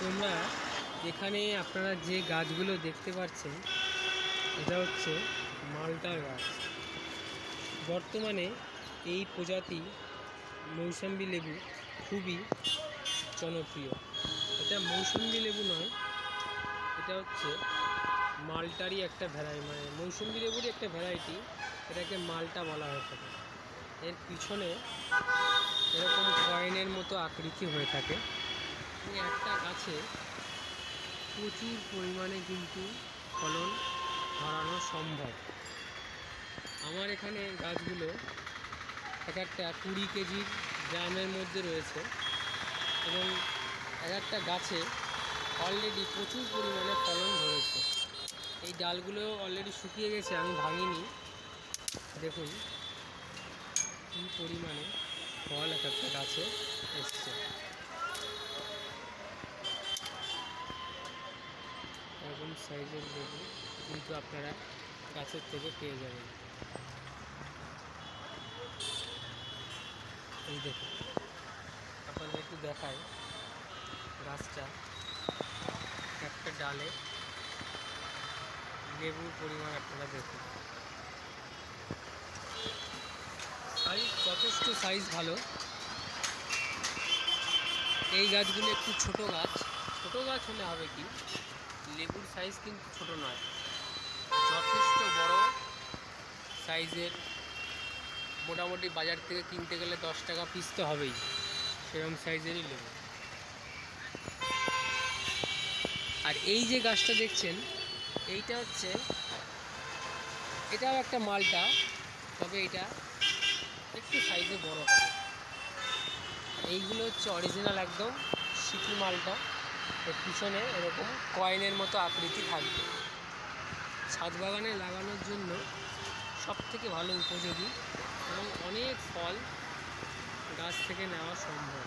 তোমরা এখানে আপনারা যে গাছগুলো দেখতে পাচ্ছেন, এটা হচ্ছে মালটার গাছ। বর্তমানে এই প্রজাতি মৌসম্বি লেবু খুবই জনপ্রিয়। এটা মৌসম্বি লেবু নয়, এটা হচ্ছে মালটারই একটা ভ্যারাইটি মানে মৌসুম্বি লেবুরই একটা ভ্যারাইটি এটাকে মালটা বলা হয়ে থাকে। এর পিছনে এরকম কয়েনের মতো আকৃতি হয়ে থাকে। গাছে প্রচুর পরিমাণে কিন্তু ফলন ধরানো সম্ভব। আমার এখানে গাছগুলো এক একটা কুড়ি কেজির গ্রামের মধ্যে রয়েছে এবং এক একটা গাছে অলরেডি প্রচুর পরিমাণে ফলন ধরেছে। এই ডালগুলো অলরেডি শুকিয়ে গেছে, আমি ভাঙিনি। দেখুন, কী পরিমাণে ফল এক একটা গাছে এসছে। সাইজের লেবু কিন্তু আপনারা গাছের থেকে পেয়ে যাবেন। এই দেখুন, আপনাদের একটু দেখায় গাছটা। একটা ডালে লেবুর পরিমাণ আপনারা দেখুন। সাইজ যথেষ্ট সাইজ ভালো। এই গাছগুলো একটু ছোট গাছ। ছোট গাছ হলে হবে কি? লেবুর সাইজ কিন্তু ছোট নয়। যথেষ্ট বড় সাইজের মোটামুটি বাজার থেকে কিনতে গেলে দশ টাকা পিস তো হবেই। সেরকম সাইজেরই লেবু। আর এই যে গাছটা দেখছেন, এইটা হচ্ছে, এটাও একটা মালটা, তবে এটা একটু সাইজে বড় হবে। এইগুলো হচ্ছে অরিজিনাল একদম সিটি মালটা। এর পিছনে এরকম কয়েনের মতো আকৃতি থাকবে। ছাদ বাগানে লাগানোর জন্য সব থেকে ভালো উপযোগী এবং অনেক ফল গাছ থেকে নেওয়া সম্ভব।